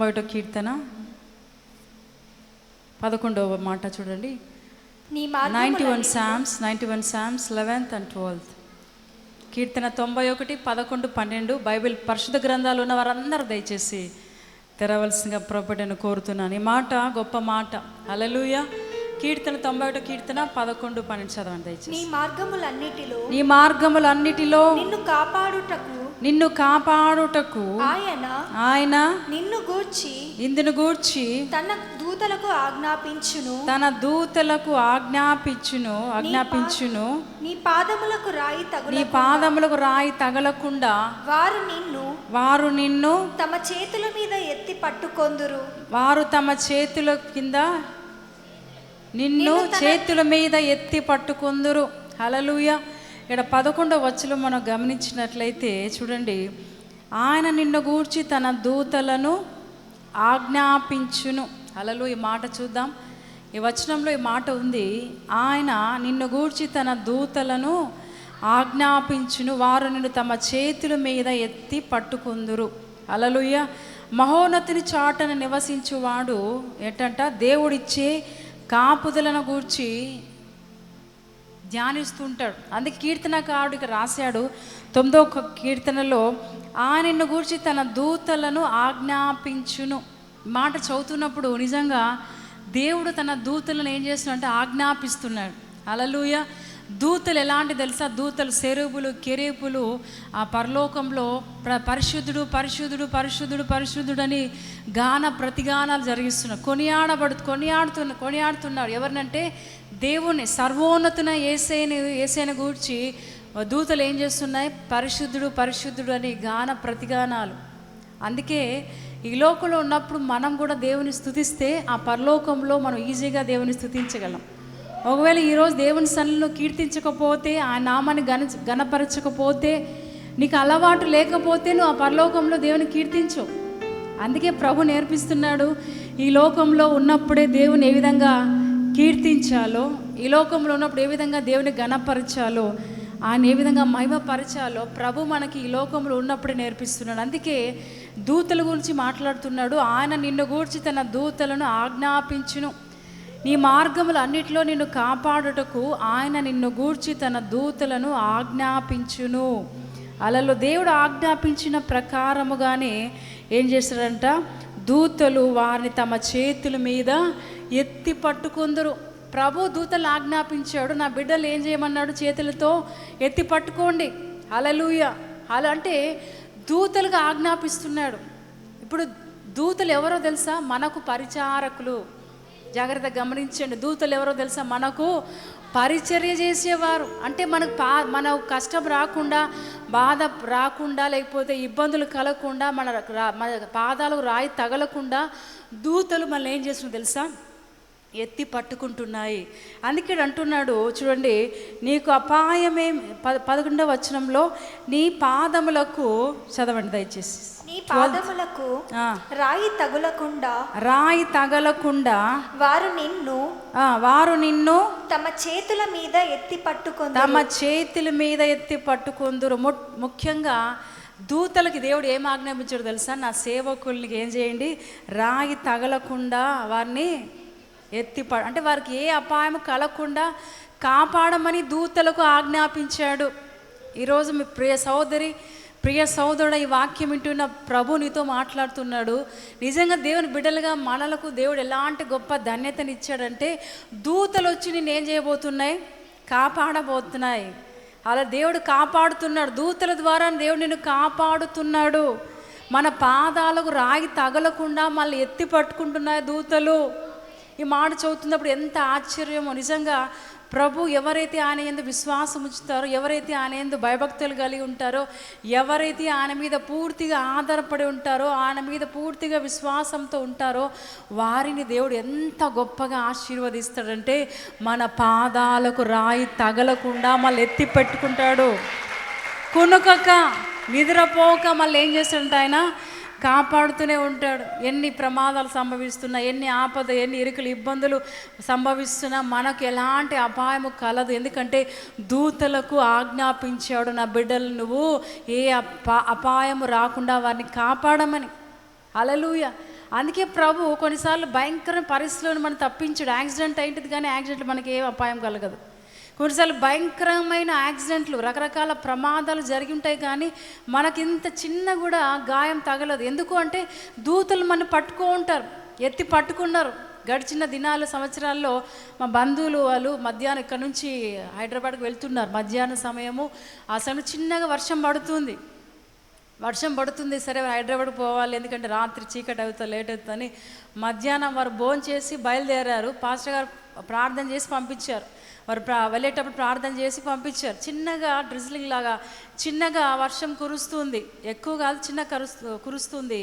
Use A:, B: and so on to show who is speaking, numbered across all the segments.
A: తొంభై ఒకటో కీర్తన? పదకొండవ మాట చూడండి. Ninety one psalms ninety one psalms eleventh and twelfth కీర్తన తొంభై ఒకటి పదకొండు పన్నెండు. బైబిల్ పరిశుద్ధ గ్రంథాలు ఉన్న వారందరూ దయచేసి తెరవలసిందిగా ప్రభుటను కోరుతున్నాను ఈ మాట గొప్ప మాట. అలలుయ కీర్తన తొంభై ఒకటి కీర్తన పదకొండు పన్నెండు చదవండి దయచేసి.
B: నీ మార్గములన్నిటిలో
A: నీ మార్గములన్నిటిలో
B: నిన్ను కాపాడుటకు
A: నిన్ను కాపాడుటకు
B: ఆయన
A: ఆయన
B: నిన్ను గూర్చి
A: ఇందును గూర్చి
B: తన దూతలకు ఆజ్ఞాపించును.
A: తన దూతలకు ఆజ్ఞాపించును ఆజ్ఞాపించును.
B: నీ పాదములకు రాయి
A: నీ
B: తగుల
A: పాదములకు రాయి తగలకుండా
B: వారు నిన్ను
A: వారు నిన్ను
B: తమ చేతుల మీద ఎత్తి పట్టుకొందురు.
A: వారు తమ చేతుల కింద నిన్ను చేతుల మీద ఎత్తి పట్టుకుందురు. హలలుయ ఇక్కడ పదకొండవ వచ్చులు మనం గమనించినట్లయితే చూడండి ఆయన నిన్ను గూర్చి తన దూతలను ఆజ్ఞాపించును. అలలు ఈ మాట చూద్దాం. ఈ వచనంలో ఈ మాట ఉంది ఆయన నిన్ను గూర్చి తన దూతలను ఆజ్ఞాపించును వారు నిన్ను తమ చేతుల మీద ఎత్తి పట్టుకుందురు. అలలుయ మహోన్నతిని చాటన నివసించువాడు ఏంటంట దేవుడిచ్చే కాపుదలను గూర్చి ధ్యానిస్తుంటాడు. అందుకే కీర్తనకారుడికి రాశాడు. తొమ్మిదో ఒక కీర్తనలో ఆయనను గూర్చి తన దూతలను ఆజ్ఞాపించును మాట చదువుతున్నప్పుడు నిజంగా దేవుడు తన దూతలను ఏం చేస్తున్నాడు అంటే ఆజ్ఞాపిస్తున్నాడు. అలలుయ దూతలు ఎలాంటి తెలుసా? దూతలు సెరుబులు కెరేపులు ఆ పరలోకంలో ప్ర పరిశుద్ధుడు పరిశుద్ధుడు పరిశుద్ధుడు పరిశుద్ధుడు అని గాన ప్రతిగానాలు జరిగిస్తున్నారు కొనియాడబడు కొనియాడుతున్న కొనియాడుతున్నారు. ఎవరినంటే దేవుని సర్వోన్నతున ఏసైని ఏసైన గూర్చి దూతలు ఏం చేస్తున్నాయి? పరిశుద్ధుడు పరిశుద్ధుడు అని గాన ప్రతిగానాలు. అందుకే ఈ లోకంలో ఉన్నప్పుడు మనం కూడా దేవుని స్థుతిస్తే ఆ పరలోకంలో మనం ఈజీగా దేవుని స్థుతించగలం. ఒకవేళ ఈరోజు దేవుని సన్నిలో కీర్తించకపోతే ఆ నామాన్ని గణ గనపరచకపోతే నీకు అలవాటు లేకపోతే నువ్వు ఆ పరలోకంలో దేవుని కీర్తించవు అందుకే ప్రభు నేర్పిస్తున్నాడు ఈ లోకంలో ఉన్నప్పుడే దేవుని ఏ విధంగా కీర్తించాలో ఈ లోకంలో ఉన్నప్పుడు ఏ విధంగా దేవుని గణపరచాలో ఆయన ఏ విధంగా మహిమపరచాలో ప్రభు మనకి ఈ లోకంలో ఉన్నప్పుడే నేర్పిస్తున్నాడు. అందుకే దూతల గురించి మాట్లాడుతున్నాడు. ఆయన నిన్ను గూర్చి తన దూతలను ఆజ్ఞాపించును. నీ మార్గములు అన్నిటిలో నిన్ను కాపాడుటకు ఆయన నిన్ను గూర్చి తన దూతలను ఆజ్ఞాపించును. అలలో దేవుడు ఆజ్ఞాపించిన ప్రకారముగానే ఏం చేస్తాడంట? దూతలు వారిని తమ చేతుల మీద ఎత్తి పట్టుకుందరు. ప్రభు దూతలు ఆజ్ఞాపించాడు నా బిడ్డలు ఏం చేయమన్నాడు చేతులతో? ఎత్తి పట్టుకోండి. అలలుయ అలా అంటే దూతలుగా ఆజ్ఞాపిస్తున్నాడు. ఇప్పుడు దూతలు ఎవరో తెలుసా? మనకు పరిచారకులు. జాగ్రత్తగా గమనించండి. దూతలు ఎవరో తెలుసా? మనకు పరిచర్య చేసేవారు. అంటే మనకు పా మన కష్టం రాకుండా బాధ రాకుండా లేకపోతే ఇబ్బందులు కలగకుండా మన రా- మన పాదాలకు రాయి తగలకుండా దూతలు మనల్ని ఏం చేస్తున్నారు తెలుసా? ఎత్తి పట్టుకుంటున్నాయి. అందుకే అంటున్నాడు చూడండి నీకు అపాయమే పద పదకొండవ వచనంలో నీ పాదములకు చదవండి దయచేసి.
B: నీ పాదములకు రాయి తగులకుండా
A: రాయి తగలకుండా
B: వారు నిన్ను
A: వారు నిన్ను
B: తమ చేతుల మీద ఎత్తి పట్టుకొందు
A: తమ చేతుల మీద ఎత్తి పట్టుకుందురు. ముఖ్యంగా దూతలకి దేవుడు ఏం ఆజ్ఞాపించాడు తెలుసా? నా సేవకుల్ని ఏం చేయండి? రాయి తగలకుండా వారిని ఎత్తి అంటే వారికి ఏ అపాయం కలగకుండా కాపాడమని దూతలకు ఆజ్ఞాపించాడు. ఈరోజు మీ ప్రియ సహోదరి ప్రియ సహోదరుడు ఈ వాక్యం వింటున్న ప్రభు నీతో మాట్లాడుతున్నాడు. నిజంగా దేవుని బిడ్డలుగా మనలకు దేవుడు ఎలాంటి గొప్ప ధన్యతనిచ్చాడంటే దూతలు వచ్చి నేను ఏం చేయబోతున్నాయి? కాపాడబోతున్నాయి. అలా దేవుడు కాపాడుతున్నాడు. దూతల ద్వారా దేవుడు నిన్ను కాపాడుతున్నాడు. మన పాదాలకు రాగి తగలకుండా మళ్ళీ ఎత్తి పట్టుకుంటున్నాయి దూతలు. ఈ మాట చదువుతున్నప్పుడు ఎంత ఆశ్చర్యమో. నిజంగా ప్రభు ఎవరైతే ఆయన ఎందు విశ్వాసం ఉంచుతారో ఎవరైతే ఆయన ఎందు భయభక్తులు కలిగి ఉంటారో ఎవరైతే ఆయన మీద పూర్తిగా ఆధారపడి ఉంటారో ఆయన మీద పూర్తిగా విశ్వాసంతో ఉంటారో వారిని దేవుడు ఎంత గొప్పగా ఆశీర్వదిస్తాడంటే మన పాదాలకు రాయి తగలకుండా మళ్ళీ ఎత్తి పెట్టుకుంటాడు. కొనుకక నిద్రపోక మళ్ళీ ఏం చేస్తాడంటే ఆయన? కాపాడుతూనే ఉంటాడు. ఎన్ని ప్రమాదాలు సంభవిస్తున్నా ఎన్ని ఆపద ఎన్ని ఇరుకులు ఇబ్బందులు సంభవిస్తున్నా మనకు ఎలాంటి అపాయము కలదు. ఎందుకంటే దూతలకు ఆజ్ఞాపించాడు నా బిడ్డలు నువ్వు. ఏ అపాయము రాకుండా వారిని కాపాడమని. అలలుయ అందుకే ప్రభు కొన్నిసార్లు భయంకరమైన పరిస్థితులను మనం తప్పించాడు. యాక్సిడెంట్ అయింది కానీ యాక్సిడెంట్ మనకి ఏం అపాయం కలగదు. కొన్నిసార్లు భయంకరమైన యాక్సిడెంట్లు రకరకాల ప్రమాదాలు జరిగి ఉంటాయి కానీ మనకింత చిన్న కూడా గాయం తగలదు. ఎందుకు అంటే దూతలు మన పట్టుకో ఉంటారు ఎత్తి పట్టుకున్నారు. గడిచిన దినాలు సంవత్సరాల్లో మా బంధువులు వాళ్ళు మధ్యాహ్నం ఇక్కడ నుంచి హైదరాబాద్కి వెళ్తున్నారు. మధ్యాహ్నం సమయము ఆ చిన్నగా వర్షం పడుతుంది. వర్షం పడుతుంది సరే హైదరాబాద్ పోవాలి ఎందుకంటే రాత్రి చీకటి అవుతుంది లేట్ అవుతుందని మధ్యాహ్నం వారు భోజనం చేసి బయలుదేరారు. పాస్టర్ గారు ప్రార్థన చేసి పంపించారు. వారు ప్రా వెళ్ళేటప్పుడు ప్రార్థన చేసి పంపించారు. చిన్నగా డ్రిజ్లింగ్ లాగా చిన్నగా వర్షం కురుస్తుంది. ఎక్కువ కాదు చిన్న కరుస్తు కురుస్తుంది.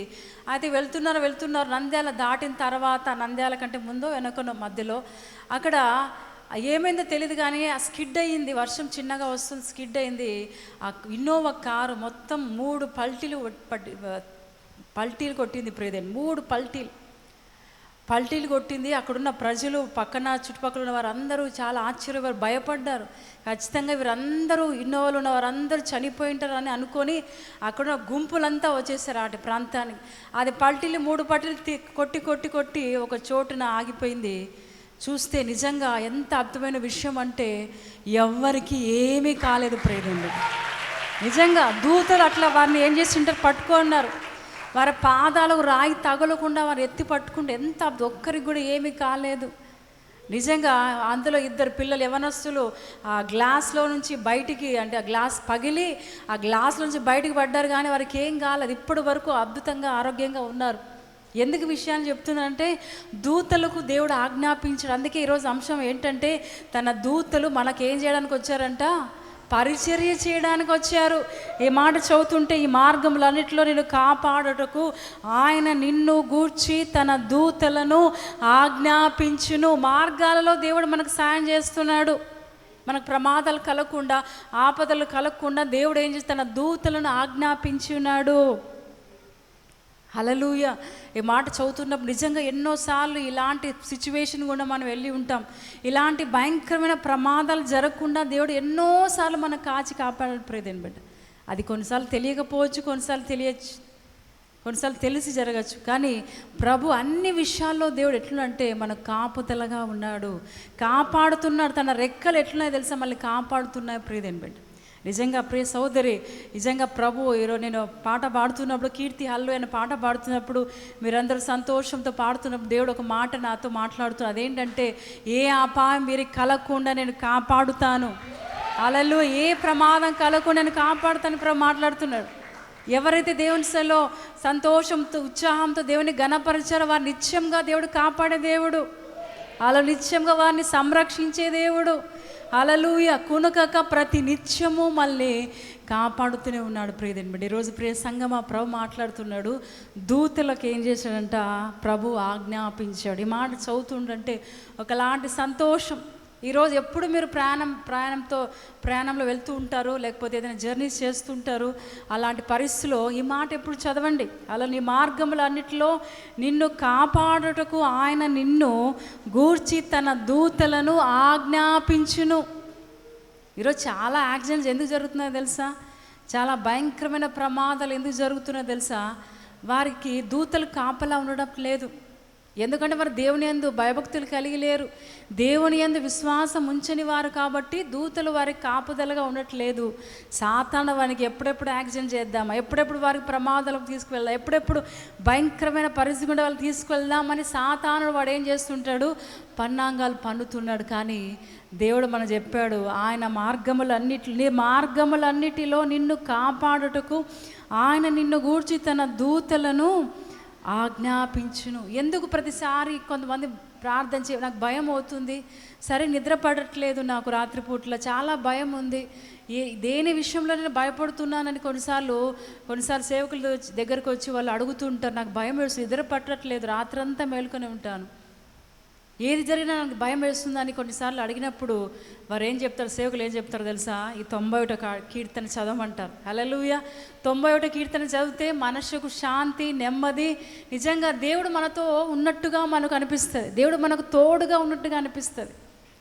A: అయితే వెళ్తున్నారు వెళ్తున్నారు. నంద్యాల దాటిన తర్వాత నంద్యాల కంటే ముందో వెనుకనో మధ్యలో అక్కడ ఏమైందో తెలియదు కానీ ఆ స్కిడ్ అయ్యింది. వర్షం చిన్నగా వస్తుంది స్కిడ్ అయింది ఆ ఇన్నోవా కారు మొత్తం మూడు పల్టీలు పట్టి పల్టీలు కొట్టింది ప్రేదేన్ మూడు పల్టీలు. పల్టీలు కొట్టింది. అక్కడున్న ప్రజలు పక్కన చుట్టుపక్కల ఉన్న వారందరూ చాలా ఆశ్చర్యవారు భయపడ్డారు. ఖచ్చితంగా వీరందరూ ఇన్నోవాలు ఉన్న వారందరూ చనిపోయి ఉంటారు అని అనుకొని అక్కడ గుంపులంతా వచ్చేసారు అటు ప్రాంతానికి. అది పల్టీలు మూడు పల్టీలు తి- కొట్టి కొట్టి కొట్టి ఒక చోటున ఆగిపోయింది. చూస్తే నిజంగా ఎంత అద్భుతమైన విషయం అంటే ఎవ్వరికి ఏమీ కాలేదు ప్రేరుంది నిజంగా దూతలు అట్లా వారిని ఏం చేసి ఉంటారు పట్టుకున్నారు వారి పాదాలకు రాయి తగలకుండా వారు ఎత్తి పట్టుకుంటే ఎంత ఒక్కరికి కూడా ఏమీ కాలేదు. నిజంగా అందులో ఇద్దరు పిల్లలు యవనస్తులు ఆ గ్లాస్లో నుంచి బయటికి అంటే ఆ గ్లాస్ పగిలి ఆ గ్లాస్ నుంచి బయటికి పడ్డారు కానీ వారికి ఏం కాలేదు. ఇప్పటి వరకు అద్భుతంగా ఆరోగ్యంగా ఉన్నారు. ఎందుకు విషయాన్ని చెప్తున్నానంటే దూతలకు దేవుడు ఆజ్ఞాపించాడు. అందుకే ఈరోజు అంశం ఏంటంటే తన దూతలు మనకేం చేయడానికి వచ్చారంట? పరిచర్య చేయడానికి వచ్చారు. ఈ మాట చదువుతుంటే ఈ మార్గములన్నిటిలో నేను కాపాడుటకు ఆయన నిన్ను గూర్చి తన దూతలను ఆజ్ఞాపించును. మార్గాలలో దేవుడు మనకు సాయం చేస్తున్నాడు. మనకు ప్రమాదాలు కలగకుండా ఆపదలు కలగకుండా దేవుడు ఏం చేసి తన దూతలను ఆజ్ఞాపించున్నాడు. హలలుయ ఈ మాట చదువుతున్నప్పుడు నిజంగా ఎన్నోసార్లు ఇలాంటి సిచ్యువేషన్ కూడా మనం వెళ్ళి ఉంటాం. ఇలాంటి భయంకరమైన ప్రమాదాలు జరగకుండా దేవుడు ఎన్నోసార్లు మనం కాచి కాపాడాడు ప్రేదేని బిడ్డ. అది కొన్నిసార్లు తెలియకపోవచ్చు కొన్నిసార్లు తెలియచ్చు కొన్నిసార్లు తెలిసి జరగచ్చు. కానీ ప్రభు అన్ని విషయాల్లో దేవుడు ఎట్లంటే మన కాపుతలగా ఉన్నాడు. కాపాడుతున్నాడు. తన రెక్కలు ఎట్లున్నాయో తెలుసా? మళ్ళీ కాపాడుతున్నాయి ప్రియదేని బిడ్డ. నిజంగా ప్రియ సోదరి నిజంగా ప్రభు ఈరోజు నేను పాట పాడుతున్నప్పుడు కీర్తి హల్లు అనే పాట పాడుతున్నప్పుడు మీరందరూ సంతోషంతో పాడుతున్నప్పుడు దేవుడు ఒక మాట నాతో మాట్లాడుతున్నారు. అదేంటంటే ఏ అపాయం మీరు కలగకుండా నేను కాపాడుతాను. అలలో ఏ ప్రమాదం కలగకుండా నేను కాపాడుతాను ప్రభు మాట్లాడుతున్నాడు. ఎవరైతే దేవుని సెలో సంతోషంతో ఉత్సాహంతో దేవుని గణపరిచారో వారు నిత్యంగా దేవుడు కాపాడే దేవుడు. అలా నిత్యంగా వారిని సంరక్షించే దేవుడు. అలలుయ కునుకక ప్రతి నిత్యము మళ్ళీ కాపాడుతూనే ఉన్నాడు ప్రియదేని బట్టి ఈరోజు ప్రియ సంగమ ప్రభు మాట్లాడుతున్నాడు. దూతలకు ఏం చేశాడంట? ప్రభు ఆజ్ఞాపించాడు. ఈ మాట చదువుతుండంటే ఒకలాంటి సంతోషం. ఈరోజు ఎప్పుడు మీరు ప్రయాణం ప్రయాణంతో ప్రయాణంలో వెళ్తూ ఉంటారు? లేకపోతే ఏదైనా జర్నీస్ చేస్తుంటారు? అలాంటి పరిస్థితిలో ఈ మాట ఎప్పుడు చదవండి. అలా నీ మార్గములన్నిటిలో నిన్ను కాపాడుటకు ఆయన నిన్ను గూర్చి తన దూతలను ఆజ్ఞాపించును. ఈరోజు చాలా యాక్సిడెంట్స్ ఎందుకు జరుగుతున్నాయో తెలుసా? చాలా భయంకరమైన ప్రమాదాలు ఎందుకు జరుగుతున్నాయో తెలుసా? వారికి దూతలు కాపలా ఉండడం లేదు. ఎందుకంటే వారు దేవుని యందు భయభక్తులు కలిగి లేరు. దేవుని యందు విశ్వాసం ఉంచని వారు కాబట్టి దూతలు వారికి కాపుదలగా ఉండట్లేదు. సాతాను వారికి ఎప్పుడెప్పుడు యాక్సిడెంట్ చేద్దామా? ఎప్పుడెప్పుడు వారికి ప్రమాదాలకు తీసుకువెళ్దాం ఎప్పుడెప్పుడు భయంకరమైన పరిస్థితి కూడా వాళ్ళు తీసుకువెళ్దామని సాతానుడు వాడు ఏం చేస్తుంటాడు? పన్నాంగాలు పన్నుతున్నాడు. కానీ దేవుడు మన చెప్పాడు ఆయన మార్గములన్నిటి నీ మార్గములన్నిటిలో నిన్ను కాపాడుటకు ఆయన నిన్ను గూర్చి తన దూతలను ఆజ్ఞాపించును. ఎందుకు ప్రతిసారి కొంతమంది ప్రార్థన చే నాకు భయం అవుతుంది. సరే నిద్ర పడట్లేదు నాకు రాత్రిపూట్ల. చాలా భయం ఉంది. ఏ దేని విషయంలో నేను భయపడుతున్నానని కొన్నిసార్లు కొన్నిసార్లు సేవకుల దగ్గరకు వచ్చి వాళ్ళు అడుగుతుంటారు నాకు భయం వేస్తుంది. నిద్ర పట్టట్లేదు. రాత్రంతా మేల్కొని ఉంటాను. ఏది జరిగినా నాకు భయం వేస్తుందని కొన్నిసార్లు అడిగినప్పుడు వారు ఏం చెప్తారు? సేవకులు ఏం చెప్తారు తెలుసా? ఈ తొంభై ఒకటో కీర్తన చదవమంటారు. అలలుయ తొంభై ఒకటో కీర్తన చదివితే మనసుకు శాంతి నెమ్మది నిజంగా దేవుడు మనతో ఉన్నట్టుగా మనకు అనిపిస్తుంది. దేవుడు మనకు తోడుగా ఉన్నట్టుగా అనిపిస్తుంది.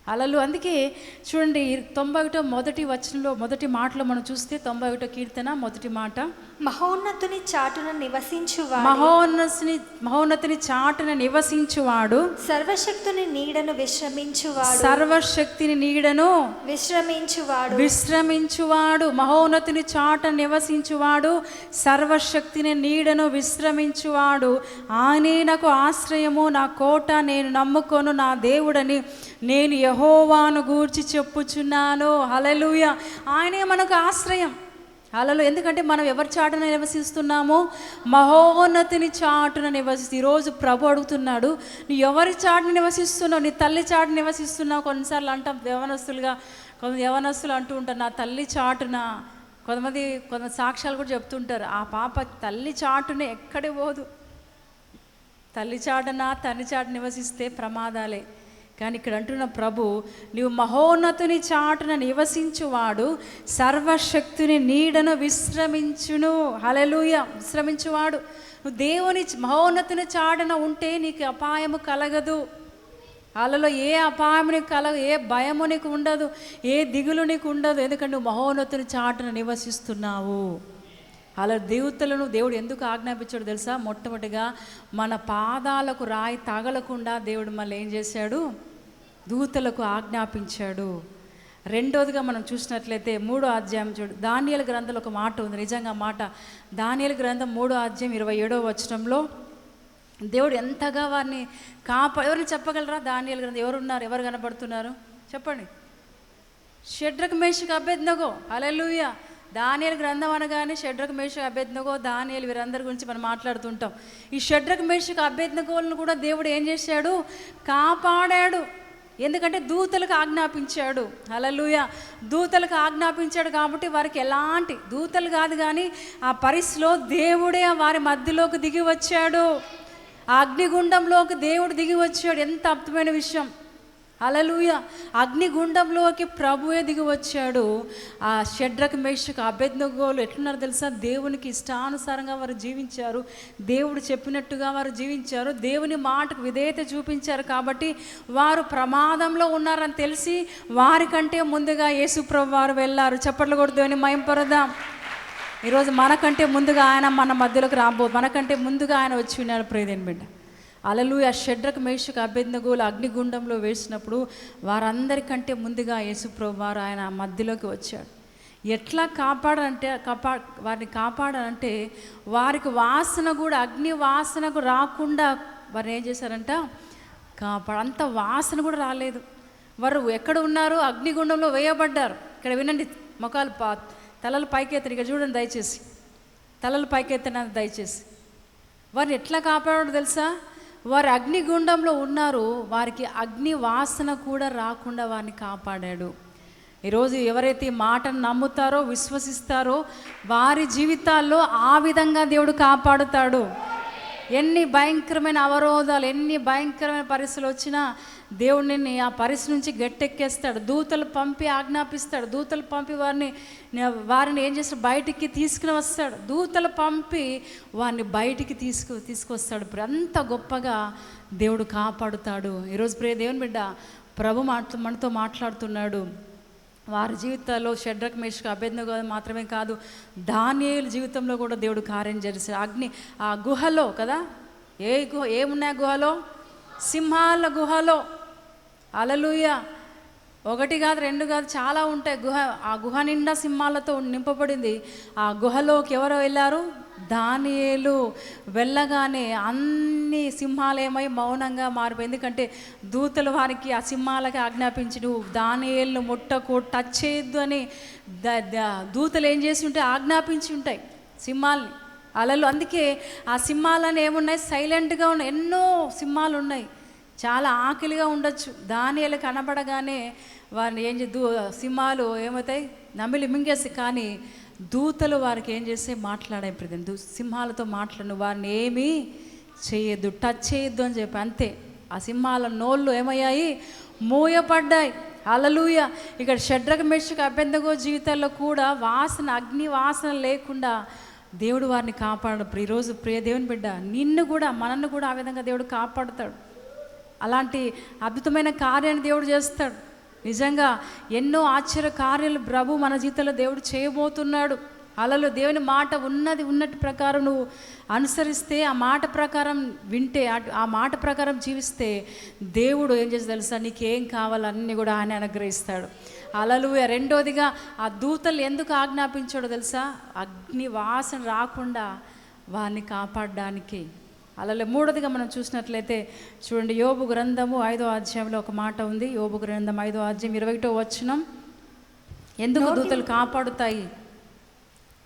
A: అలలు అందుకే చూడండి తొంభై ఒకటో మొదటి వచనంలో మొదటి మాటలో మనం చూస్తే తొంభై ఒకటో కీర్తన మొదటి మాట
B: మహోన్నతుని చాటున నివసించువాడు.
A: మహోన్నతిని మహోన్నతిని చాటున నివసించువాడు.
B: సర్వశక్తుని నీడను విశ్రమించువాడు.
A: సర్వశక్తిని నీడను
B: విశ్రమించువాడు.
A: విశ్రమించువాడు. మహోన్నతిని చాట నివసించువాడు. సర్వశక్తిని నీడను విశ్రమించువాడు. ఆయనే నాకు ఆశ్రయము నా కోట నేను నమ్ముకొను నా దేవుడని నేను యహోవాను గూర్చి చెప్పుచున్నాను. హలలుయ ఆయనే మనకు ఆశ్రయం. హలలో ఎందుకంటే మనం ఎవరి చాటున నివసిస్తున్నామో? మహోన్నతిని చాటున నివసిస్తూ ఈరోజు ప్రభు అడుగుతున్నాడు నీ ఎవరి చాటున నివసిస్తున్నావు? నీ తల్లి చాటు నివసిస్తున్నావు? కొన్నిసార్లు అంటాం యవనస్తులుగా కొంత యవనస్తులు అంటూ ఉంటారు నా తల్లి చాటున. కొంతమంది కొంత సాక్ష్యాలు కూడా చెప్తుంటారు ఆ పాప తల్లి చాటున ఎక్కడే పోదు? తల్లి చాటున తల్లి చాటు నివసిస్తే ప్రమాదాలే. కానీ ఇక్కడ అంటున్న ప్రభు నీవు మహోన్నతుని చాటున నివసించువాడు సర్వశక్తుని నీడను విశ్రమించును. హలలుయ విశ్రమించువాడు. నువ్వు దేవుని మహోన్నతుని చాటున ఉంటే నీకు అపాయము కలగదు. వాళ్ళలో ఏ అపాయం నీకు కలగ ఏ భయము నీకు ఉండదు ఏ దిగులు నీకు ఉండదు. ఎందుకంటే నువ్వు మహోన్నతుని చాటున నివసిస్తున్నావు. అలా దేవతలను దేవుడు ఎందుకు ఆజ్ఞాపించాడు తెలుసా? మొట్టమొదటిగా మన పాదాలకు రాయి తగలకుండా దేవుడు మళ్ళీ ఏం చేశాడు? దూతలకు ఆజ్ఞాపించాడు. రెండోదిగా మనం చూసినట్లయితే మూడో అధ్యాయం చూడు దానియల గ్రంథంలో ఒక మాట ఉంది నిజంగా మాట. దానియల గ్రంథం మూడో అధ్యాయం ఇరవై ఏడో వచనంలో దేవుడు ఎంతగా వారిని కాప ఎవరిని చెప్పగలరా? దానియల గ్రంథం ఎవరున్నారు? ఎవరు కనబడుతున్నారు? చెప్పండి. షడ్రక్ మేషకు అభ్యర్థనగో అలెలుయా దానియలు గ్రంథం అనగానే షడ్రక మేషకు అభ్యర్థనగో దానియలు వీరందరి గురించి మనం మాట్లాడుతుంటాం. ఈ షడ్రక మేషకు అభ్యర్థనగోలను కూడా దేవుడు ఏం చేశాడు? కాపాడాడు. ఎందుకంటే దూతలకు ఆజ్ఞాపించాడు. అలలుయ దూతలకు ఆజ్ఞాపించాడు కాబట్టి వారికి ఎలాంటి దూతలు కాదు కానీ ఆ పరిస్థితిలో దేవుడే వారి మధ్యలోకి దిగి వచ్చాడు. ఆ అగ్నిగుండంలోకి దేవుడు దిగి వచ్చాడు. ఎంత అద్భుతమైన విషయం. అలలుయ అగ్నిగుండంలోకి ప్రభువే దిగి వచ్చాడు. ఆ షడ్రక మేషకు అభ్యర్థగోలు ఎట్లున్నారు తెలుసా? దేవునికి ఇష్టానుసారంగా వారు జీవించారు. దేవుడు చెప్పినట్టుగా వారు జీవించారు. దేవుని మాటకు విధేయత చూపించారు కాబట్టి వారు ప్రమాదంలో ఉన్నారని తెలిసి వారికంటే ముందుగా యేసుప్రభు వారు వెళ్ళారు. చప్పట్లు కొడుతూ అని మయంపరదాం ఈరోజు మనకంటే ముందుగా ఆయన మన మధ్యలోకి రాబో మనకంటే ముందుగా ఆయన వచ్చి ఉన్నాడు. ప్రేదేని బిడ్డ. అలలు ఆ షడ్రకు మేషకు అభ్యర్థగోలు అగ్నిగుండంలో వేసినప్పుడు వారందరికంటే ముందుగా యేసుప్రభు వారు ఆయన మధ్యలోకి వచ్చాడు. ఎట్లా కాపాడంటే కాపా వారిని కాపాడాలంటే వారికి వాసన కూడా అగ్ని వాసనకు రాకుండా వారు ఏం చేశారంట? కాపాడ అంత వాసన కూడా రాలేదు. వారు ఎక్కడ ఉన్నారు? అగ్నిగుండంలో వేయబడ్డారు. ఇక్కడ వినండి ముఖాలు పా తలలు పైకెత్తని ఇక్కడ చూడండి దయచేసి. తలలు పైకెత్తన దయచేసి. వారిని ఎట్లా కాపాడాడు తెలుసా? వారు అగ్నిగుండంలో ఉన్నారు వారికి అగ్ని వాసన కూడా రాకుండా వారిని కాపాడాడు. ఈరోజు ఎవరైతే ఈ మాటను నమ్ముతారో విశ్వసిస్తారో వారి జీవితాల్లో ఆ విధంగా దేవుడు కాపాడుతాడు. ఎన్ని భయంకరమైన అవరోధాలు ఎన్ని భయంకరమైన పరిస్థితులు వచ్చినా దేవుడు నిన్ను ఆ పరిస్థితి నుంచి గట్టెక్కేస్తాడు. దూతలు పంపి ఆజ్ఞాపిస్తాడు. దూతలు పంపి వారిని వారిని ఏం చేస్తాడు? బయటికి తీసుకుని వస్తాడు. దూతలు పంపి వారిని బయటికి తీసుకు తీసుకొస్తాడు. ఇప్పుడు అంత గొప్పగా దేవుడు కాపాడుతాడు. ఈరోజు ప్రే దేవుని బిడ్డ ప్రభు మాట మనతో మాట్లాడుతున్నాడు. వారి జీవితాల్లో షడ్రక్ మేషకు అభ్యర్థన మాత్రమే కాదు దానియుల జీవితంలో కూడా దేవుడు కార్యం చేశాడు. అగ్ని ఆ గుహలో కదా? ఏ గుహ ఏమున్నాయి గుహలో? సింహాల గుహలో. అలలుయ ఒకటి కాదు రెండు కాదు చాలా ఉంటాయి. గుహ ఆ గుహ నిండా సింహాలతో నింపబడింది. ఆ గుహలోకి ఎవరు వెళ్ళారు? దానియేలు వెళ్ళగానే అన్ని సింహాలు ఏమై మౌనంగా మారిపోయి ఎందుకంటే దూతలు వారికి ఆ సింహాలకి ఆజ్ఞాపించి నువ్వు దానియేళ్ళు ముట్టకు టచ్ చేయొద్దు అని ద- దూతలు ఏం చేసి ఉంటే ఆజ్ఞాపించి ఉంటాయి సింహాలని అలలు. అందుకే ఆ సింహాలని ఏమున్నాయి? సైలెంట్గా ఉన్నాయి ఎన్నో సింహాలు ఉన్నాయి చాలా ఆకలిగా ఉండొచ్చు. దానియలు కనబడగానే వారిని ఏం చే- సింహాలు ఏమవుతాయి? నమిలి మింగేసి కానీ దూతలు వారికి ఏం చేస్తే మాట్లాడే ప్రతి దూ సింహాలతో మాట్లాడు వారిని ఏమీ చేయొద్దు టచ్ చేయొద్దు అని చెప్పి అంతే. ఆ సింహాల నోళ్ళు ఏమయ్యాయి? మూయపడ్డాయి అలలుయ ఇక్కడ షడ్రక మెషకు అభ్యంతగో జీవితాల్లో కూడా వాసన అగ్ని వాసన లేకుండా దేవుడు వారిని కాపాడు. ఈరోజు ప్రియ దేవుని బిడ్డ నిన్ను కూడా మనల్ని కూడా ఆ విధంగా దేవుడు కాపాడుతాడు. అలాంటి అద్భుతమైన కార్యాన్ని దేవుడు చేస్తాడు. నిజంగా ఎన్నో ఆశ్చర్య కార్యాలు ప్రభు మన జీవితంలో దేవుడు చేయబోతున్నాడు. అలలో దేవుని మాట ఉన్నది ఉన్నట్టు ప్రకారం నువ్వు అనుసరిస్తే ఆ మాట ప్రకారం వింటే అటు- ఆ మాట ప్రకారం జీవిస్తే దేవుడు ఏం చేసి తెలుసా? నీకేం కావాలన్నీ కూడా ఆయన అనుగ్రహిస్తాడు. అలలు రెండోదిగా ఆ దూతలు ఎందుకు ఆజ్ఞాపించాడో తెలుసా? అగ్ని వాసన రాకుండా వారిని కాపాడడానికి. అలాగే మూడోదిగా మనం చూసినట్లయితే చూడండి యోబు గ్రంథము ఐదో అధ్యాయంలో ఒక మాట ఉంది. యోబు గ్రంథం ఐదో అధ్యాయం ఇరవై ఒకటో వచనం. ఎందుకు దూతలు కాపాడుతాయి?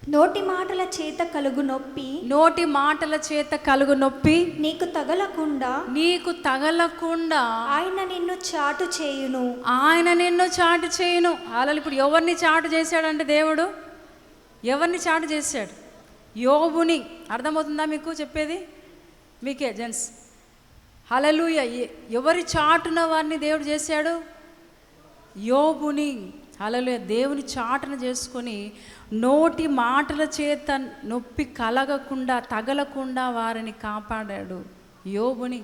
B: నోటి మాటల చేత కలుగు నొప్పి.
A: నోటి మాటల చేత కలుగు నొప్పి.
B: నీకు తగలకుండా.
A: నీకు తగలకుండా.
B: ఆయన నిన్ను చాటు చేయును.
A: ఆయన నిన్ను చాటు చేయను. అలా ఇప్పుడు ఎవరిని చాటు చేశాడంటే దేవుడు? ఎవరిని చాటు చేశాడు? యోబుని. అర్థమవుతుందా మీకు చెప్పేది? మీకే జెంట్స్. హలలుయ ఎవరి చాటున వారిని దేవుడు చేశాడు? యోబుని. హలలుయ దేవుని చాటున చేసుకొని నోటి మాటల చేత నొప్పి కలగకుండా తగలకుండా వారిని కాపాడాడు యోబుని.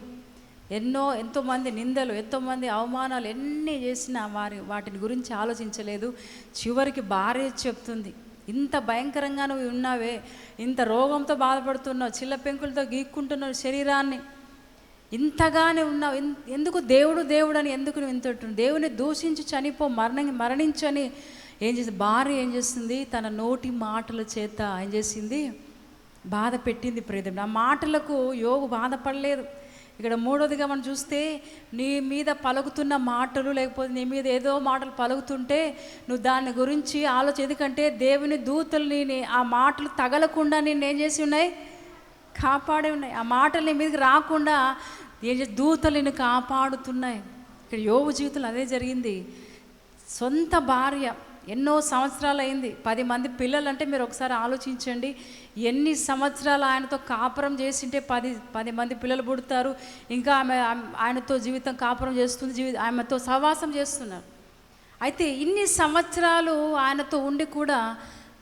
A: ఎన్నో ఎంతోమంది నిందలు ఎంతోమంది అవమానాలు ఎన్ని చేసినా వారి వాటిని గురించి ఆలోచించలేదు. చివరికి భార్య చెప్తుంది. ఇంత భయంకరంగా నువ్వు ఉన్నావే ఇంత రోగంతో బాధపడుతున్నావు చిల్ల పెంకులతో గీక్కుంటున్నావు శరీరాన్ని. ఇంతగానే ఉన్నావు. ఎందుకు దేవుడు దేవుడు అని ఎందుకు నువ్వు ఇంత దేవుని దూషించి చనిపో మరణ మరణించని ఏం చేసి భార్య ఏం చేస్తుంది? తన నోటి మాటల చేత ఏం చేసింది? బాధ పెట్టింది ప్రేదం ఆ మాటలకు యోగు బాధపడలేదు. ఇక్కడ మూడోదిగా మనం చూస్తే నీ మీద పలుకుతున్న మాటలు లేకపోతే నీ మీద ఏదో మాటలు పలుకుతుంటే నువ్వు దాని గురించి ఆలోచన ఎందుకంటే దేవుని దూతలు నీ ఆ మాటలు తగలకుండా నేను ఏం చేసి ఉన్నాయి? కాపాడే ఉన్నాయి. ఆ మాటలు నీ మీదకి రాకుండా ఏం చేసి దూతలు నేను కాపాడుతున్నాయి. ఇక్కడ యోగు జీవితంలో అదే జరిగింది. సొంత భార్య ఎన్నో సంవత్సరాలు అయింది. పది మంది పిల్లలు అంటే మీరు ఒకసారి ఆలోచించండి. ఎన్ని సంవత్సరాలు ఆయనతో కాపురం చేసింటే పది పది మంది పిల్లలు పుడతారు. ఇంకా ఆమె ఆయనతో జీవితం కాపురం చేస్తుంది జీవి ఆమెతో సహవాసం చేస్తున్నారు. అయితే ఇన్ని సంవత్సరాలు ఆయనతో ఉండి కూడా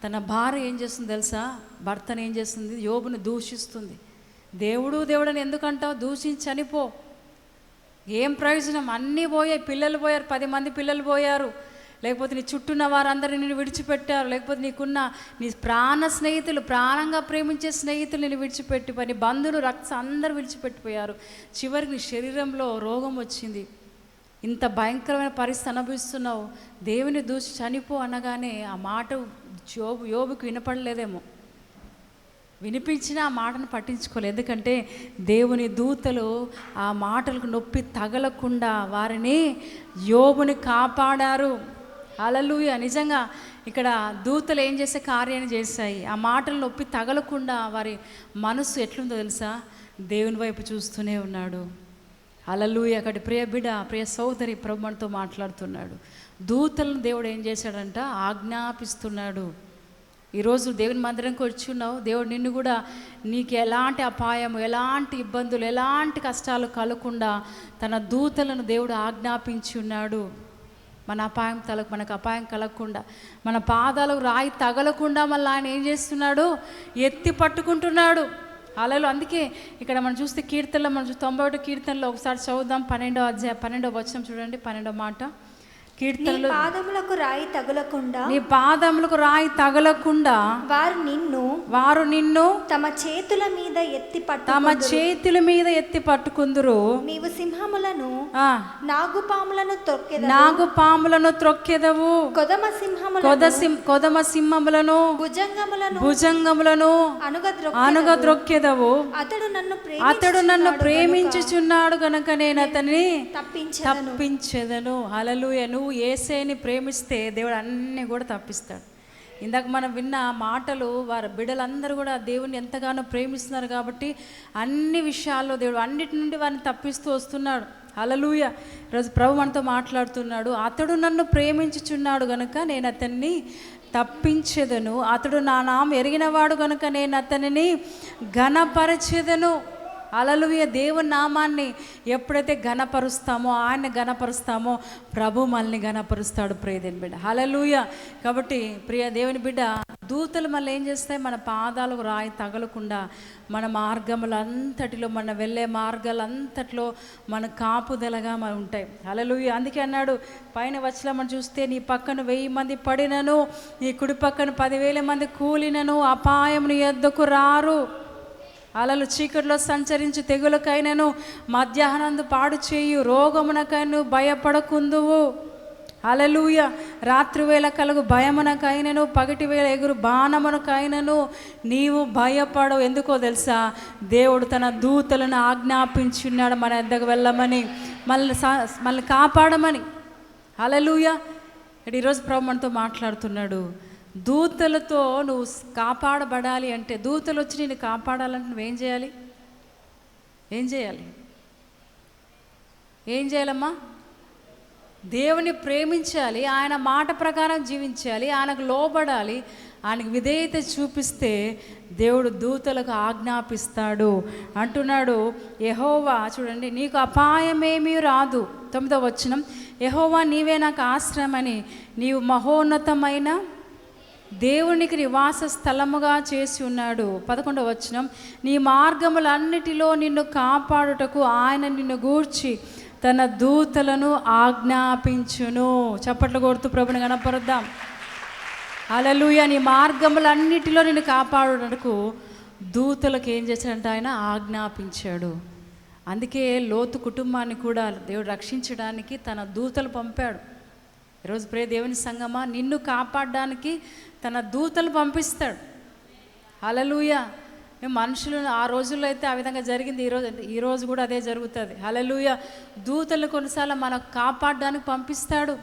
A: తన భార్య ఏం చేస్తుంది తెలుసా? భర్తను ఏం చేస్తుంది? యోబుని దూషిస్తుంది. దేవుడు దేవుడని ఎందుకంటావు? దూషించి చనిపో. ఏం ప్రయోజనం? అన్నీ పోయాయి. పిల్లలు పోయారు. పది మంది పిల్లలు పోయారు. లేకపోతే నీ చుట్టూన్న వారందరూ నిన్ను విడిచిపెట్టారు. లేకపోతే నీకున్న నీ ప్రాణ స్నేహితులు ప్రాణంగా ప్రేమించే స్నేహితులు నిన్ను విడిచిపెట్టిపోయి నీ బంధువులు రక్త అందరూ విడిచిపెట్టిపోయారు. చివరికి నీ శరీరంలో రోగం వచ్చింది. ఇంత భయంకరమైన పరిస్థితి అనుభవిస్తున్నావు. దేవుని దూసి చనిపో అనగానే ఆ మాట జోబు యోబుకు వినపడలేదేమో. వినిపించిన ఆ మాటను పట్టించుకోలేదు. ఎందుకంటే దేవుని దూతలు ఆ మాటలకు నొప్పి తగలకుండా వారిని యోబుని కాపాడారు. అలలుయ నిజంగా ఇక్కడ దూతలు ఏం చేసే కార్యాన్ని చేశాయి? ఆ మాటలు నొప్పి తగలకుండా వారి మనసు ఎట్లుందో తెలుసా? దేవుని వైపు చూస్తూనే ఉన్నాడు. అలలుయ అక్కడి ప్రియ బిడ ప్రియ సోదరి ప్రభుమణితో మాట్లాడుతున్నాడు. దూతలను దేవుడు ఏం చేశాడంట? ఆజ్ఞాపిస్తున్నాడు. ఈరోజు దేవుని మందిరంకి వచ్చి ఉన్నావు. దేవుడు నిన్ను కూడా నీకు ఎలాంటి అపాయం ఎలాంటి ఇబ్బందులు ఎలాంటి కష్టాలు కలగకుండా తన దూతలను దేవుడు ఆజ్ఞాపించి ఉన్నాడు. మన అపాయం తలకు మనకు అపాయం కలగకుండా మన పాదాలకు రాయి తగలకుండా మళ్ళీ ఆయన ఏం చేస్తున్నాడు? ఎత్తి పట్టుకుంటున్నాడు. అలలో అందుకే ఇక్కడ మనం చూస్తే కీర్తనలో మనం తొంభై ఒకటి కీర్తనలో ఒకసారి చదువుదాం పన్నెండో అధ్యాయ పన్నెండో వచనం చూడండి పన్నెండో మాట. కీర్తనలు
B: పాదములకు రాయి తగులకుండా
A: నీ పాదములకు రాయి తగలకుండా
B: వారు నిన్ను
A: వారు నిన్ను
B: తమ చేతుల మీద ఎత్తి పట్టు
A: తమ చేతుల మీద ఎత్తి పట్టుకుందురు.
B: నీవు సింహములను
A: ఆ,
B: నాగుపాములను తొక్కెద
A: నాగు పాములను త్రొక్కెదవు
B: కొదమ సింహములను
A: కొద కొదమ సింహములను
B: భుజంగములను
A: భుజంగములను
B: అనుగద్రొక్క
A: ఆనుగ ద్రొక్కెదవు
B: అతడు నన్ను
A: అతడు నన్ను
B: ప్రేమించుచున్నాడు
A: గనుక నేను అతన్ని
B: తప్పించదను.
A: తప్పించెదను. హల్లెలూయ. నువ్వు ఏసేని ప్రేమిస్తే దేవుడు అన్నీ కూడా తప్పిస్తాడు. ఇందాక మనం విన్న మాటలు వారి బిడ్డలందరూ కూడా దేవుని ఎంతగానో ప్రేమిస్తున్నారు కాబట్టి అన్ని విషయాల్లో దేవుడు అన్నిటి నుండి వారిని తప్పిస్తూ వస్తున్నాడు. అలలూయ ఈరోజు ప్రభు మనతో మాట్లాడుతున్నాడు. అతడు నన్ను ప్రేమించుచున్నాడు గనుక నేను అతన్ని తప్పించేదను. అతడు నా నామం ఎరిగినవాడు గనుక నేను అతనిని ఘనపరచేదను. అలలుయ దేవుని నామాన్ని ఎప్పుడైతే ఘనపరుస్తామో ఆయన్ని ఘనపరుస్తామో ప్రభు మనల్ని ఘనపరుస్తాడు. ప్రియదేవిని బిడ్డ అలలుయ కాబట్టి ప్రియ దేవుని బిడ్డ దూతలు మళ్ళీ ఏం చేస్తాయి? మన పాదాలకు రాయి తగలకుండా మన మార్గములంతటిలో మన వెళ్ళే మార్గాలంతటిలో మన కాపుదలగా మనం ఉంటాయి. అలలుయ అందుకే అన్నాడు పైన వచ్చిన మనం చూస్తే నీ పక్కన వెయ్యి మంది పడినను నీ కుడి పక్కన పదివేల మంది కూలినను అపాయం నీ ఎద్దకు రారు. అలలు చీకటిలో సంచరించి తెగులకైనను మధ్యాహ్నందు పాడు చేయు రోగమునకైను భయపడకుందువు. అలలుయ రాత్రివేళ కలుగు భయమునకైనను పగటి వేళ ఎగురు బాణమునకైనను నీవు భయపడవు. ఎందుకో తెలుసా? దేవుడు తన దూతలను ఆజ్ఞాపించున్నాడు మన ఎద్దకు వెళ్ళమని. మళ్ళీ మళ్ళీ కాపాడమని. అలలుయ ఈరోజు ప్రభు మనతో మాట్లాడుతున్నాడు. దూతలతో నువ్వు కాపాడబడాలి అంటే దూతలు వచ్చి నేను కాపాడాలంటే నువ్వేం చేయాలి? ఏం చేయాలి? ఏం చేయాలమ్మా? దేవుని ప్రేమించాలి ఆయన మాట ప్రకారం జీవించాలి ఆయనకు లోబడాలి ఆయనకు విధేయత చూపిస్తే దేవుడు దూతలకు ఆజ్ఞాపిస్తాడు. అంటున్నాడు యహోవా చూడండి నీకు అపాయమేమీ రాదు. తొమ్మిదో వచ్చినం యహోవా నీవే నాకు ఆశ్రమని నీవు మహోన్నతమైన దేవునికి నివాస స్థలముగా చేసి ఉన్నాడు. పదకొండవ వచనం నీ మార్గములన్నిటిలో నిన్ను కాపాడుటకు ఆయన నిన్ను గూర్చి తన దూతలను ఆజ్ఞాపించును. చప్పట్లు కొడుతూ ప్రభుని కనపరుద్దాం అలలుయ నీ మార్గములన్నిటిలో నిన్ను కాపాడుటకు దూతలకు ఏం చేశాడంటే ఆయన? ఆజ్ఞాపించాడు. అందుకే లోతు కుటుంబాన్ని కూడా దేవుడు రక్షించడానికి తన దూతలు పంపాడు. ఈరోజు ప్రే దేవుని సంగమా నిన్ను కాపాడడానికి తన దూతలు పంపిస్తాడు. హలలుయ మేము మనుషులు ఆ రోజుల్లో అయితే ఆ విధంగా జరిగింది. ఈరోజు ఈ రోజు కూడా అదే జరుగుతుంది. హలలుయ దూతలు కొన్నిసార్లు మనకు కాపాడడానికి పంపిస్తాడు.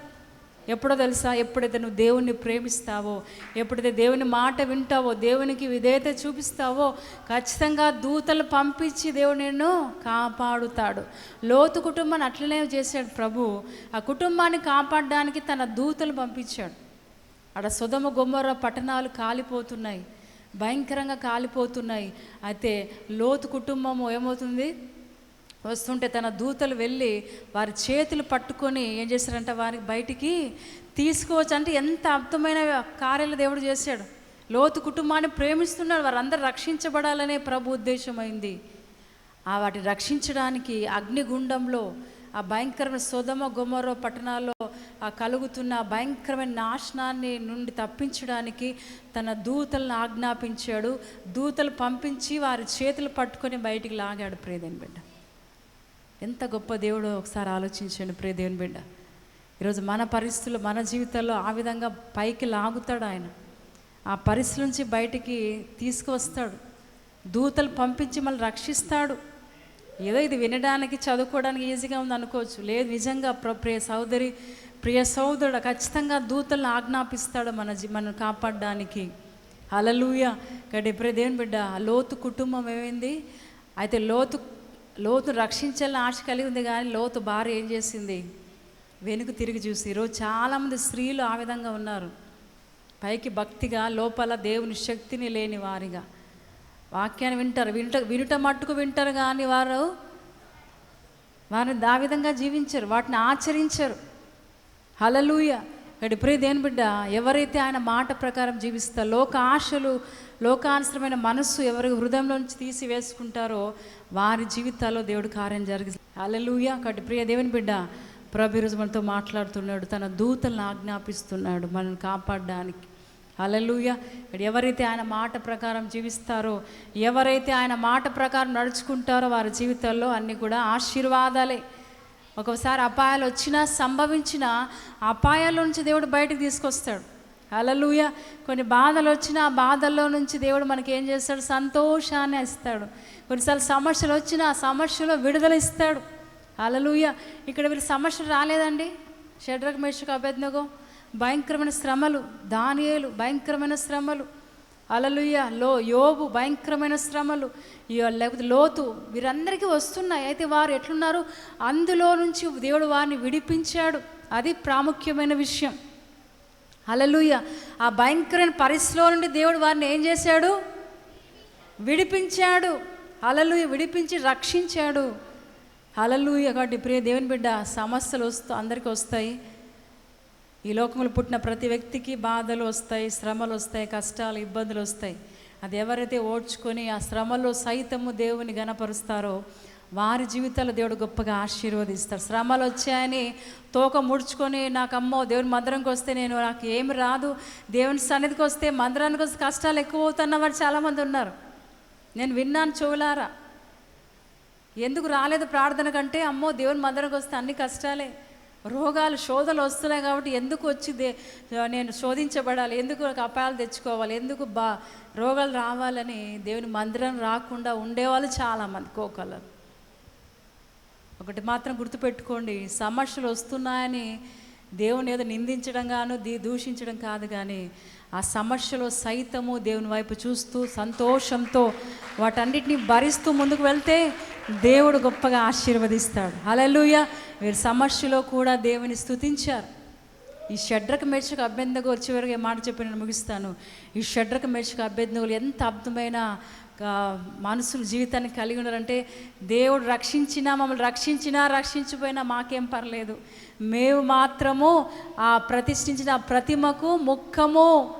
A: ఎప్పుడో తెలుసా? ఎప్పుడైతే నువ్వు దేవుణ్ణి ప్రేమిస్తావో ఎప్పుడైతే దేవుని మాట వింటావో దేవునికి విధేయత చూపిస్తావో ఖచ్చితంగా దూతలు పంపించి దేవుడు నిన్ను కాపాడుతాడు. లోతు కుటుంబాన్ని అట్లనే చేశాడు ప్రభు. ఆ కుటుంబాన్ని కాపాడడానికి తన దూతలు పంపించాడు. అక్కడ సుధమ గుమ్మర పట్టణాలు కాలిపోతున్నాయి భయంకరంగా కాలిపోతున్నాయి. అయితే లోతు కుటుంబము ఏమవుతుంది? వస్తుంటే తన దూతలు వెళ్ళి వారి చేతులు పట్టుకొని ఏం చేశారంటే? వారికి బయటికి తీసుకోవచ్చు అంటే ఎంత అర్థమైన కార్యాలు దేవుడు చేశాడు. లోతు కుటుంబాన్ని ప్రేమిస్తున్నాడు. వారందరూ రక్షించబడాలనే ప్రభు ఉద్దేశమైంది. ఆ వాటిని రక్షించడానికి అగ్నిగుండంలో ఆ భయంకరమైన సుధమ గుమరో పట్టణాల్లో కలుగుతున్న భయంకరమైన నాశనాన్ని నుండి తప్పించడానికి తన దూతలను ఆజ్ఞాపించాడు. దూతలు పంపించి వారి చేతులు పట్టుకొని బయటికి లాగాడు ప్రేదేని బిడ్డ. ఎంత గొప్ప దేవుడో ఒకసారి ఆలోచించండి ప్రియదేవుని బిడ్డ. ఈరోజు మన పరిస్థితులు మన జీవితాల్లో ఆ విధంగా పైకి లాగుతాడు ఆయన. ఆ పరిస్థితి నుంచి బయటికి తీసుకువస్తాడు. దూతలు పంపించి మళ్ళీ రక్షిస్తాడు. ఏదో ఇది వినడానికి చదువుకోవడానికి ఈజీగా ఉంది అనుకోవచ్చు. లేదు నిజంగా ప్ర- ప్రియ సోదరి ప్రియ సోదరుడు ఖచ్చితంగా దూతలను ఆజ్ఞాపిస్తాడు మన జీ మనం కాపాడడానికి. అలలుయ గడి దేవుని బిడ్డ లోతు కుటుంబం ఏమైంది? అయితే లోతు లోతు రక్షించాలని ఆశ కలిగి ఉంది కానీ లోతు భార్య ఏం చేసింది? వెనుక తిరిగి చూసి ఈరోజు చాలామంది స్త్రీలు ఆ విధంగా ఉన్నారు. పైకి భక్తిగా లోపల దేవుని శక్తిని లేని వారిగా. వాక్యాన్ని వింటారు. వింట వినుట మట్టుకు వింటారు కానీ వారు వారిని ఆ విధంగా జీవించరు. వాటిని ఆచరించరు. హలలుయ ఇక్కడ ప్రియ దేని బిడ్డ ఎవరైతే ఆయన మాట ప్రకారం జీవిస్తారు లోక ఆశలు లోకానుసరమైన మనస్సు ఎవరి హృదయంలోంచి తీసి వేసుకుంటారో వారి జీవితాల్లో దేవుడు కార్యం జరిగి హలలుయ కాబట్టి ప్రియ దేవుని బిడ్డ ప్రభు ఈరోజు మనతో మాట్లాడుతున్నాడు. తన దూతలను ఆజ్ఞాపిస్తున్నాడు మనల్ని కాపాడడానికి. హల్లెలూయ. ఎవరైతే ఆయన మాట ప్రకారం జీవిస్తారో ఎవరైతే ఆయన మాట ప్రకారం నడుచుకుంటారో వారి జీవితాల్లో అన్నీ కూడా ఆశీర్వాదాలే. ఒకసారి అపాయాలు వచ్చినా సంభవించినా అపాయాల నుంచి దేవుడు బయటకు తీసుకొస్తాడు. అలలుయ కొన్ని బాధలు వచ్చినా ఆ బాధల్లో నుంచి దేవుడు మనకి ఏం చేస్తాడు? సంతోషాన్ని ఇస్తాడు. కొన్నిసార్లు సమస్యలు వచ్చినా ఆ సమస్యలో విడుదల ఇస్తాడు. అలలుయ ఇక్కడ వీళ్ళు సమస్యలు రాలేదండి? షడ్రక్ మేషకు అభ్యర్థనగో భయంకరమైన శ్రమలు దానియేలు భయంకరమైన శ్రమలు. అలలుయ లో యోబు భయంకరమైన శ్రమలు. లేకపోతే లోతు వీరందరికీ వస్తున్నాయి. అయితే వారు ఎట్లున్నారు? అందులో నుంచి దేవుడు వారిని విడిపించాడు. అది ప్రాముఖ్యమైన విషయం. అలలుయ ఆ భయంకరమైన పరిస్థితిలో నుండి దేవుడు వారిని ఏం చేశాడు? విడిపించాడు. అలలుయ విడిపించి రక్షించాడు. అలలుయ కాబట్టి ప్రియ దేవుని బిడ్డ సమస్యలు వస్తూ అందరికీ వస్తాయి. ఈ లోకంలో పుట్టిన ప్రతి వ్యక్తికి బాధలు వస్తాయి శ్రమలు వస్తాయి కష్టాలు ఇబ్బందులు వస్తాయి. అది ఎవరైతే ఓడ్చుకొని ఆ శ్రమలో సైతము దేవుని గనపరుస్తారో వారి జీవితాలు దేవుడు గొప్పగా ఆశీర్వదిస్తారు. శ్రమలు వచ్చాయని తోక ముడుచుకొని నాకు అమ్మో దేవుని మందిరంకి వస్తే నేను నాకు ఏమి రాదు. దేవుని సన్నిధికి వస్తే మందిరానికి వస్తే కష్టాలు ఎక్కువ అవుతున్న వారు చాలామంది ఉన్నారు. నేను విన్నాను చెవులారా. ఎందుకు రాలేదు ప్రార్థన కంటే అమ్మో దేవుని మందిరంకి వస్తే అన్ని కష్టాలే. రోగాలు శోధలు వస్తున్నాయి కాబట్టి ఎందుకు వచ్చి నేను శోధించబడాలి. ఎందుకు అపాయాలు తెచ్చుకోవాలి? ఎందుకు బా రోగాలు రావాలని దేవుని మందిరం రాకుండా ఉండేవాళ్ళు చాలామంది కోకలరు ఒకటి మాత్రం గుర్తుపెట్టుకోండి. సమస్యలు వస్తున్నాయని దేవుని ఏదో నిందించడం గాను దీ దూషించడం కాదు కానీ ఆ సమస్యలో సైతము దేవుని వైపు చూస్తూ సంతోషంతో వాటన్నిటిని భరిస్తూ ముందుకు వెళ్తే దేవుడు గొప్పగా ఆశీర్వదిస్తాడు. హల్లెలూయ! వీరు సమస్యలో కూడా దేవుని స్థుతించారు ఈ షడ్రక మెర్చకు అభ్యంతకు ఏ మాట చెప్పి నేను ముగిస్తాను. ఈ షడ్రక మెర్చకు అభ్యర్థులు ఎంత అద్భుతమైన మనుషులు జీవితాన్ని కలిగి ఉన్నారంటే దేవుడు రక్షించినా మమ్మల్ని రక్షించినా రక్షించిపోయినా మాకేం పర్లేదు. మేము మాత్రము ఆ ప్రతిష్ఠించిన ప్రతిమకు ముఖము.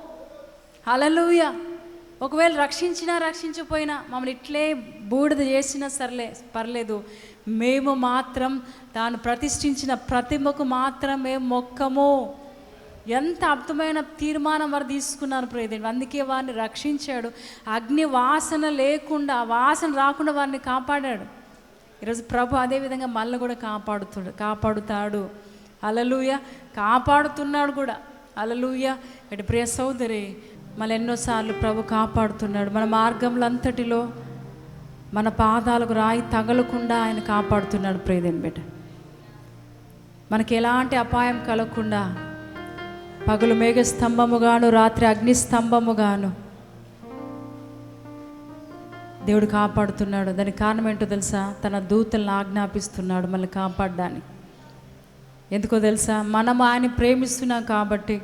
A: అలలుయ ఒకవేళ రక్షించినా రక్షించిపోయినా మమ్మల్ని ఇట్లే బూడిద చేసినా సర్లే పర్లేదు. మేము మాత్రం తాను ప్రతిష్ఠించిన ప్రతిమకు మాత్రం మేము మొక్కము ఎంత అద్భుతమైన తీర్మానం వారు తీసుకున్నారు ప్రేదేవి అందుకే వారిని రక్షించాడు. అగ్ని వాసన లేకుండా వాసన రాకుండా వారిని కాపాడాడు. ఈరోజు ప్రభు అదేవిధంగా మళ్ళీ కూడా కాపాడుతాడు కాపాడుతాడు. అలలుయ కాపాడుతున్నాడు కూడా. అలలుయ ఇటు ప్రియ సోదరి? మళ్ళీ ఎన్నోసార్లు ప్రభు కాపాడుతున్నాడు. మన మార్గంలో అంతటిలో మన పాదాలకు రాయి తగలకుండా ఆయన కాపాడుతున్నాడు ప్రేదేని బిడ్డ. మనకి ఎలాంటి అపాయం కలగకుండా పగలు మేఘ స్తంభముగాను రాత్రి అగ్నిస్తంభముగాను. దేవుడు కాపాడుతున్నాడు. దానికి కారణం ఏంటో తెలుసా? తన దూతలను ఆజ్ఞాపిస్తున్నాడు మనల్ని కాపాడడానికి. ఎందుకో తెలుసా? మనం ఆయన ప్రేమిస్తున్నాం కాబట్టి.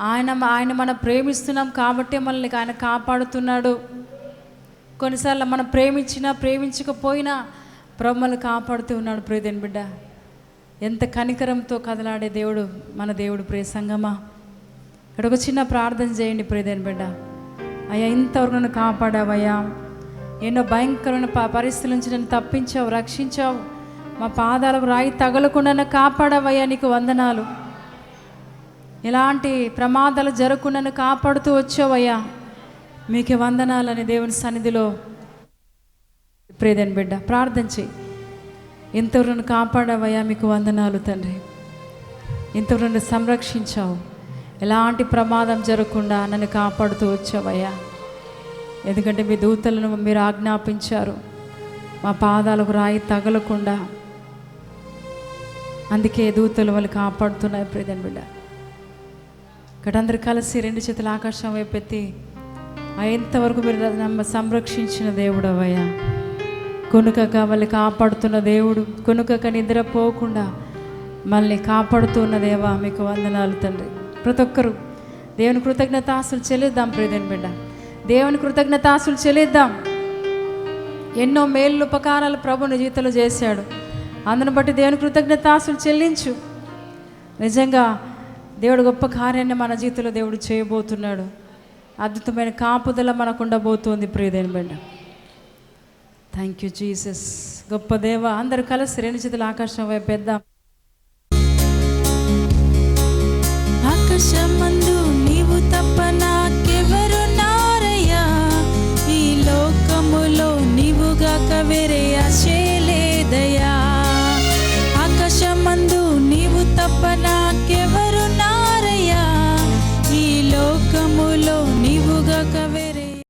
A: ఆయన ఆయన మనం ప్రేమిస్తున్నాం కాబట్టి మనల్ని ఆయన కాపాడుతున్నాడు. కొన్నిసార్లు మనం ప్రేమించినా ప్రేమించకపోయినా బ్రహ్మలు కాపాడుతూ ఉన్నాడు. ప్రియదేని బిడ్డ ఎంత కనికరంతో కదలాడే దేవుడు మన దేవుడు ప్రియ సంగమా. ఇక్కడ ఒక చిన్న ప్రార్థన చేయండి ప్రియదేని బిడ్డ. అయ్యా ఇంతవరకు నన్ను కాపాడావయ్యా. ఎన్నో భయంకరమైన ప పరిస్థితుల నుంచి నన్ను తప్పించావు రక్షించావు. మా పాదాలకు రాయి తగలకుండా కాపాడావయ్యా నీకు వందనాలు. ఎలాంటి ప్రమాదాలు జరగకుండా కాపాడుతూ వచ్చావయ్యా. మీకే వందనాలని దేవుని సన్నిధిలో ప్రేదని బిడ్డ. ప్రార్థన చేయి. ఎంతవరకు కాపాడావయ్యా మీకు వందనాలు తండ్రి. ఎంతవరకు సంరక్షించావు. ఎలాంటి ప్రమాదం జరగకుండా నన్ను కాపాడుతూ వచ్చావయ్యా. ఎందుకంటే మీ దూతలను మీరు ఆజ్ఞాపించారు. మా పాదాలకు రాయి తగలకుండా. అందుకే దూతలు వాళ్ళు కాపాడుతున్నాయి ప్రియదని బిడ్డ. ఇక్కడ అందరు కలిసి రెండు చేతుల ఆకాశం వైపు ఎత్తి ఎంతవరకు మీరు నమ్మ సంరక్షించిన దేవుడవయ్యా. కొనుకక వాళ్ళు కాపాడుతున్న దేవుడు కొనుకక నిద్రపోకుండా మళ్ళీ కాపాడుతున్న దేవా మీకు వందనాలు తండ్రి. ప్రతి ఒక్కరు దేవుని కృతజ్ఞతాసులు చెల్లిద్దాం ప్రియదని బిడ్డ. దేవుని కృతజ్ఞతాసులు చెల్లిద్దాం. ఎన్నో మేలు ఉపకారాలు ప్రభుని జీవితంలో చేశాడు. అందును బట్టి దేవుని కృతజ్ఞత ఆశలు చెల్లించు. నిజంగా దేవుడు గొప్ప కార్యాన్ని మన జీవితంలో దేవుడు చేయబోతున్నాడు. అద్భుతమైన కాపుదల మనకు ఉండబోతోంది ప్రియదేని బిడ్డ. థ్యాంక్ యూ జీసస్ గొప్ప దేవ అందరు కలిసి రెండు చేతులు ఆకాశం వైపు పెద్దాం నీవు ఈ లోకములో నీవుగాక వేరే ఆశలేదయ్యా